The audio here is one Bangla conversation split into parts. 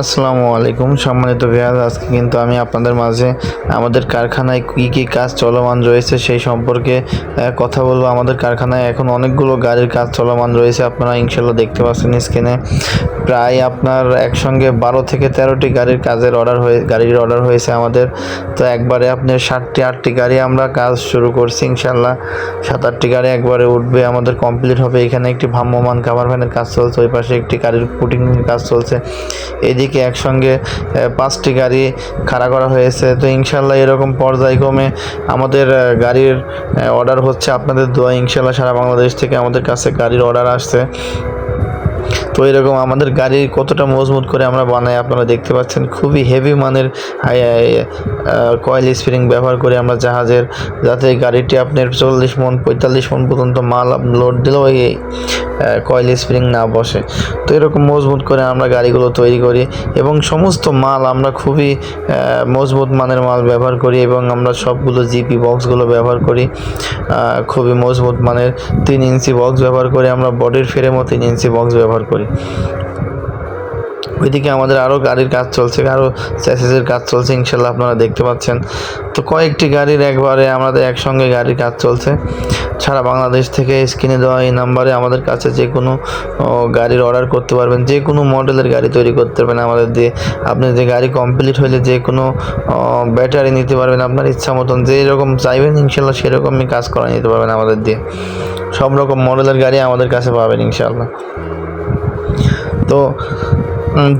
আসসালামু আলাইকুম, সম্মানিত ভিয়াজ আজকে কিন্তু আমি আপনাদের মাঝে আমাদের কারখানায় কী কী কাজ চলমান রয়েছে সেই সম্পর্কে কথা বলব। আমাদের কারখানায় এখন অনেকগুলো গাড়ির কাজ চলমান রয়েছে, আপনারা ইনশাল্লাহ দেখতে পাচ্ছেন স্ক্রিনে প্রায় আপনার একসঙ্গে বারো থেকে তেরোটি গাড়ির কাজের অর্ডার হয়ে, গাড়ির অর্ডার হয়েছে আমাদের। তো একবারে আপনার ষাটটি, আটটি গাড়ি আমরা কাজ শুরু করছি ইনশাল্লাহ। সাত আটটি গাড়ি একবারে উঠবে, আমাদের কমপ্লিট হবে। এখানে একটি ভ্রাম্যমান কাভার ভ্যানের কাজ চলছে, ওই পাশে একটি গাড়ির পুটিং কাজ চলছে। এদিকে একসঙ্গে পাঁচটি গাড়ি খাড়া করা হয়েছে। তো ইনশাল্লাহ এরকম পর্যায়ক্রমে আমাদের গাড়ির অর্ডার হচ্ছে। আপনাদের দোয়া ইনশাল্লাহ সারা বাংলাদেশ থেকে আমাদের কাছে গাড়ির অর্ডার আসছে। তো এরকম আমাদের গাড়ি কতটা মজবুত করে আমরা বানাই আপনারা দেখতে পাচ্ছেন। খুবই হেভি মানের কয়েল স্প্রিং ব্যবহার করে আমরা জাহাজের, যাতে গাড়িটি আপনার চল্লিশ মন, পঁয়তাল্লিশ মন পর্যন্ত মাল লোড দিলেও এই কয়েল স্প্রিং না বসে। তো এরকম মজবুত করে আমরা গাড়িগুলো তৈরি করি এবং সমস্ত মাল আমরা খুবই মজবুত মানের মাল ব্যবহার করি এবং আমরা সবগুলো জিপি বক্সগুলো ব্যবহার করি। খুবই মজবুত মানের তিন ইঞ্চি বক্স ব্যবহার করে আমরা বডির ফ্রেমও তিন ইঞ্চি বক্স ব্যবহার করি। ওইদিকে আমাদের আরও গাড়ির কাজ চলছে আরও চ্যাসিসের কাজ চলছে, ইনশাল্লাহ আপনারা দেখতে পাচ্ছেন। তো কয়েকটি গাড়ির একবারে আমাদের একসঙ্গে গাড়ির কাজ চলছে। সারা বাংলাদেশ থেকে স্ক্রিনে দেওয়া এই নাম্বারে আমাদের কাছে যে কোনো গাড়ির অর্ডার করতে পারবেন, যে কোনো মডেলের গাড়ি তৈরি করতে পারবেন আমাদের দিয়ে। আপনি যে গাড়ি কমপ্লিট হলে যে কোনো ব্যাটারি নিতে পারবেন আপনার ইচ্ছা মতন, যে রকম চাইবেন ইনশাল্লাহ সেরকমই কাজ করা নিতে পারবেন আমাদের দিয়ে। সব রকম মডেলের গাড়ি আমাদের কাছে পাবেন ইনশাল্লাহ। তো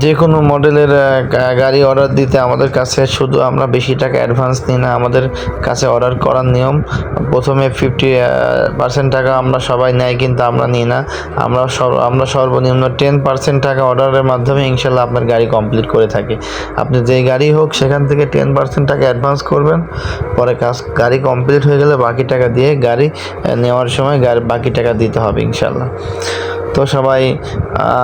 যে কোনো মডেলের গাড়ি অর্ডার দিতে আমাদের কাছে শুধু আমরা বেশি টাকা অ্যাডভান্স নিই না, আমাদের কাছে অর্ডার করার নিয়ম। প্রথমে ফিফটি পার্সেন্ট টাকা আমরা সবাই নেয় কিন্তু আমরা নিই না। আমরা আমরা সর্বনিম্ন টেন পার্সেন্ট টাকা অর্ডারের মাধ্যমে ইনশাল্লাহ আপনার গাড়ি কমপ্লিট করে থাকি। আপনি যেই গাড়ি হোক, সেখান থেকে টেন পার্সেন্ট টাকা অ্যাডভান্স করবেন। পরে কাজ গাড়ি কমপ্লিট হয়ে গেলে বাকি টাকা দিয়ে গাড়ি নেওয়ার সময় গাড়ি বাকি টাকা দিতে হবে ইনশাল্লাহ। তো সবাই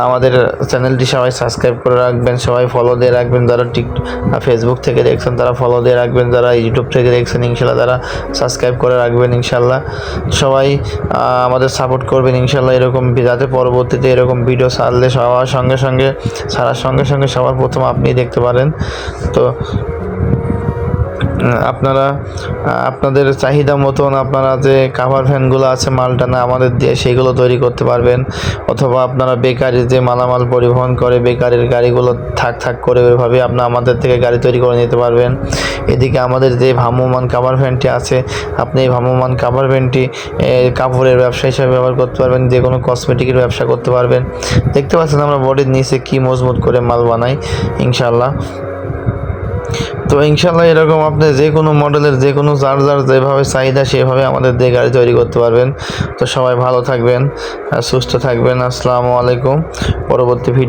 আমাদের চ্যানেলটি সবাই সাবস্ক্রাইব করে রাখবেন, সবাই ফলো দিয়ে রাখবেন, যারা টিক ফেসবুক থেকে দেখছেন তারা ফলো দিয়ে রাখবেন, যারা ইউটিউব থেকে দেখছেন ইনশাল্লাহ তারা সাবস্ক্রাইব করে রাখবেন ইনশাল্লাহ। সবাই আমাদের সাপোর্ট করবেন ইনশাল্লাহ এরকম যাতে পরবর্তীতে এরকম ভিডিও ছাড়লে সবার সঙ্গে সঙ্গে, ছাড়ার সঙ্গে সঙ্গে সবার প্রথম আপনি দেখতে পারেন। তো আপনারা আপনাদের চাহিদা মতন আপনারা যে কাভার ভ্যানগুলো আছে মালটানা আমাদের দিয়ে সেগুলো তৈরি করতে পারবেন অথবা আপনারা বেকারি যে মালামাল পরিবহন করে বেকারির গাড়িগুলো থাক থাক করে ওইভাবে আপনারা আমাদের থেকে গাড়ি তৈরি করে নিতে পারবেন। এদিকে আমাদের যে ভ্রাম্যমান কাভার ফ্যানটি আছে আপনি এই ভ্রাম্যমান কাভার ভ্যানটি এ, কাপড়ের ব্যবসা হিসাবে ব্যবহার করতে পারবেন যে কোনো কসমেটিকের ব্যবসা করতে পারবেন। দেখতে পাচ্ছেন আমরা বডির নিচে কি মজবুত করে মাল বানাই ইনশাল্লাহ তো ইনশাল্লাহ এরকম আপনি যে কোনো মডেলের যে কোনো চার্জার যেভাবে চাহিদা সেভাবে আমাদের দিয়ে গাড়ি তৈরি করতে পারবেন। তো সবাই ভালো থাকবেন সুস্থ থাকবেন। আসসালামু আলাইকুম। পরবর্তী ভিডিও